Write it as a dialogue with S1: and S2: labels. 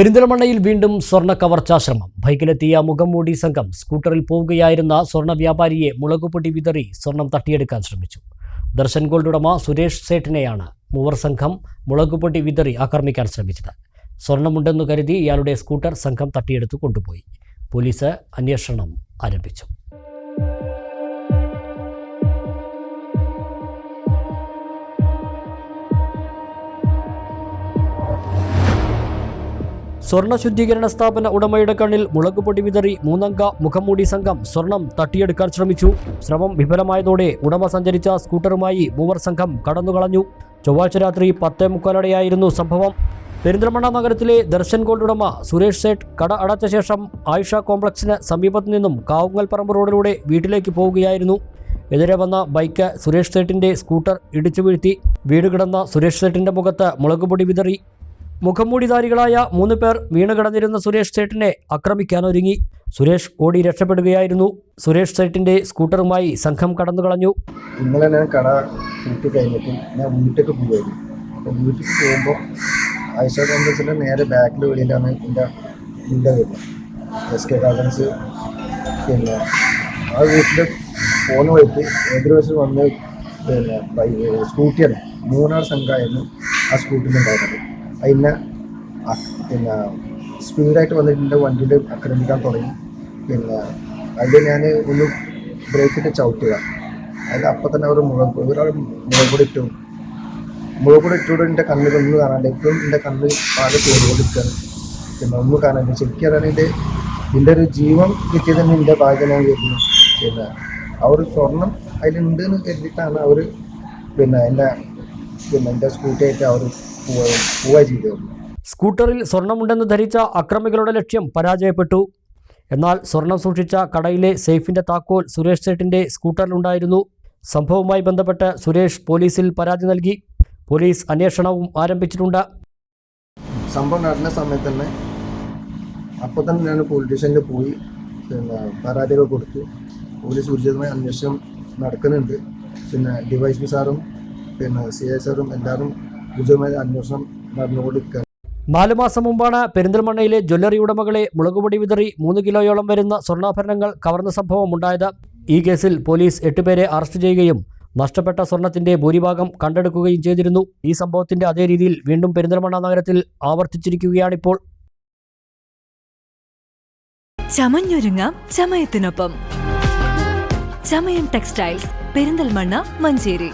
S1: പെരിന്തൽമണ്ണയിൽ വീണ്ടും സ്വർണ കവർച്ചാശ്രമം. ബൈക്കിലെത്തിയ മുഖംമൂടി സംഘം സ്കൂട്ടറിൽ പോവുകയായിരുന്ന സ്വർണ വ്യാപാരിയെ മുളകുപൊടി വിതറി സ്വർണം തട്ടിയെടുക്കാൻ ശ്രമിച്ചു. ദർശൻ ഗോൾഡ് ഉടമ സുരേഷ് സേട്ടിനെയാണ് മൂവർ സംഘം മുളകുപൊടി വിതറി ആക്രമിക്കാൻ ശ്രമിച്ചത്. സ്വർണമുണ്ടെന്നു കരുതി ഇയാളുടെ സ്കൂട്ടർ സംഘം തട്ടിയെടുത്തു കൊണ്ടുപോയി. പോലീസ് അന്വേഷണം ആരംഭിച്ചു. സ്വർണ ശുദ്ധീകരണ സ്ഥാപന ഉടമയുടെ കണ്ണിൽ മുളകുപൊടി വിതറി മൂന്നംഗ മുഖംമൂടി സംഘം സ്വർണം തട്ടിയെടുക്കാൻ ശ്രമിച്ചു. ശ്രമം വിഫലമായതോടെ ഉടമ സഞ്ചരിച്ച സ്കൂട്ടറുമായി മൂവർ സംഘം കടന്നുകളഞ്ഞു. ചൊവ്വാഴ്ച രാത്രി പത്തേ മുക്കാലോടെയായിരുന്നു സംഭവം. പെരിന്തൽമണ്ണ നഗരത്തിലെ ദർശൻ ഗോൾഡ് ഉടമ സുരേഷ് സേഠ് കട അടച്ച ശേഷം ആയിഷ കോംപ്ലക്സിന് സമീപത്തു നിന്നും കാവുങ്ങൽ പറമ്പ് റോഡിലൂടെ വീട്ടിലേക്ക് പോവുകയായിരുന്നു. എതിരെ വന്ന ബൈക്ക് സുരേഷ് സേട്ടിന്റെ സ്കൂട്ടർ ഇടിച്ചു വീഴ്ത്തി. വീട് കിടന്ന സുരേഷ് സേട്ടിന്റെ മുഖത്ത് മുളകുപൊടി വിതറി. മുഖംമൂടിധാരികളായ മൂന്ന് പേർ വീണ് കിടന്നിരുന്ന സുരേഷ് സേട്ടിനെ ആക്രമിക്കാനൊരുങ്ങി. സുരേഷ് ഓടി രക്ഷപ്പെടുകയായിരുന്നു. സുരേഷ് സേട്ടിന്റെ സ്കൂട്ടറുമായി സംഘം കടന്നുകളഞ്ഞു.
S2: ഇന്നലെ ഞാൻ കട കൂട്ടി കഴിഞ്ഞിട്ട് ഞാൻ വീട്ടിലേക്ക് പോകുമായിരുന്നു അപ്പോൾ വീട്ടിൽ പോകുമ്പോൾ ഐഷ കോൺഗ്രസിന്റെ നേരെ ബാക്കിൽ വെളിയിലാണ് എന്റെ വീട് വരുന്നത്. എസ് കെ ഗാർഡൻസ് പിന്നെ ആ വീട്ടിൽ പോകുന്ന വഴിക്ക് എതിർവശം വന്ന് പിന്നെ സ്കൂട്ടിയാണ്. മൂന്നാർ സംഘമായിരുന്നു ആ സ്കൂട്ടിയിൽ ഉണ്ടായിരുന്നത് അതിനെ പിന്നെ സ്പീഡായിട്ട് വന്നിട്ട് എന്റെ വണ്ടിയിൽ ആക്രമിക്കാൻ തുടങ്ങി. പിന്നെ അതിൽ ഞാൻ ഒന്ന് ബ്രേക്കിട്ട് ചവിട്ടുക. അതിൽ അപ്പം തന്നെ അവർ മുളക് ഒരാൾ മുളക് പൊടി ഇട്ടു. മുളക് പൊടി ഇട്ടുകൂടെ എന്റെ കണ്ണിൽ ഒന്നും കാണാണ്ട് ഇപ്പോഴും എന്റെ കണ്ണിൽ പാൽ തോന്നുകൊണ്ടിരിക്കുകയാണ് പിന്നെ ഒന്നും കാണാണ്ട് ശരിക്കും പറഞ്ഞാൽ എന്റെ ഒരു ജീവൻ കിട്ടിയത് തന്നെ എന്റെ ഭാഗ്യനായി വരുന്നു പിന്നെ അവർ സ്വർണം അതിലുണ്ട് എന്ന് കരുതിയിട്ടാണ് അവർ പിന്നെ എന്റെ പിന്നെ എന്റെ സ്കൂട്ടിയായിട്ട് അവർ പോവുക പോവുക ചെയ്തത്
S1: സ്കൂട്ടറിൽ സ്വർണമുണ്ടെന്ന് ധരിച്ച അക്രമികളുടെ ലക്ഷ്യം പരാജയപ്പെട്ടു. എന്നാൽ സ്വർണം സൂക്ഷിച്ച കടയിലെ സേഫിന്റെ താക്കോൽ സുരേഷ് സേട്ടിന്റെ സ്കൂട്ടറിലുണ്ടായിരുന്നു. സംഭവവുമായി ബന്ധപ്പെട്ട് സുരേഷ് പോലീസിൽ പരാതി നൽകി. പോലീസ് അന്വേഷണവും ആരംഭിച്ചിട്ടുണ്ട്.
S2: സംഭവം നടന്ന സമയത്ത് തന്നെ അപ്പോൾ തന്നെ ഞാൻ പോലീസ് സ്റ്റേഷനിൽ പോയി പിന്നെ പരാതികൾ കൊടുത്തു. പോലീസ് ഊർജിതമായ അന്വേഷണം നടക്കുന്നുണ്ട്. പിന്നെ ഡിവൈസ് സാറും പിന്നെ സി ഐ സാറും എല്ലാവരും ഉചിതമായ അന്വേഷണം നടന്നുകൊടുക്കുക
S1: നാലു മാസം മുമ്പാണ് പെരിന്തൽമണ്ണയിലെ ജ്വല്ലറി ഉടമകളെ മുളകുപൊടി വിതറി മൂന്ന് കിലോയോളം വരുന്ന സ്വർണാഭരണങ്ങൾ കവർന്ന സംഭവം ഉണ്ടായത് ഈ കേസിൽ പോലീസ് എട്ടുപേരെ അറസ്റ്റ് ചെയ്യുകയും നഷ്ടപ്പെട്ട സ്വർണത്തിന്റെ ഭൂരിഭാഗം കണ്ടെടുക്കുകയും ചെയ്തിരുന്നു. ഈ സംഭവത്തിന്റെ അതേ രീതിയിൽ വീണ്ടും പെരിന്തൽമണ്ണ നഗരത്തിൽ ആവർത്തിച്ചിരിക്കുകയാണിപ്പോൾ.
S3: ചമഞ്ഞൊരുങ്ങാം ചമയത്തിനൊപ്പം. ചമയം ടെക്സ്റ്റൈൽസ് പെരിന്തൽമണ്ണ മഞ്ചേരി.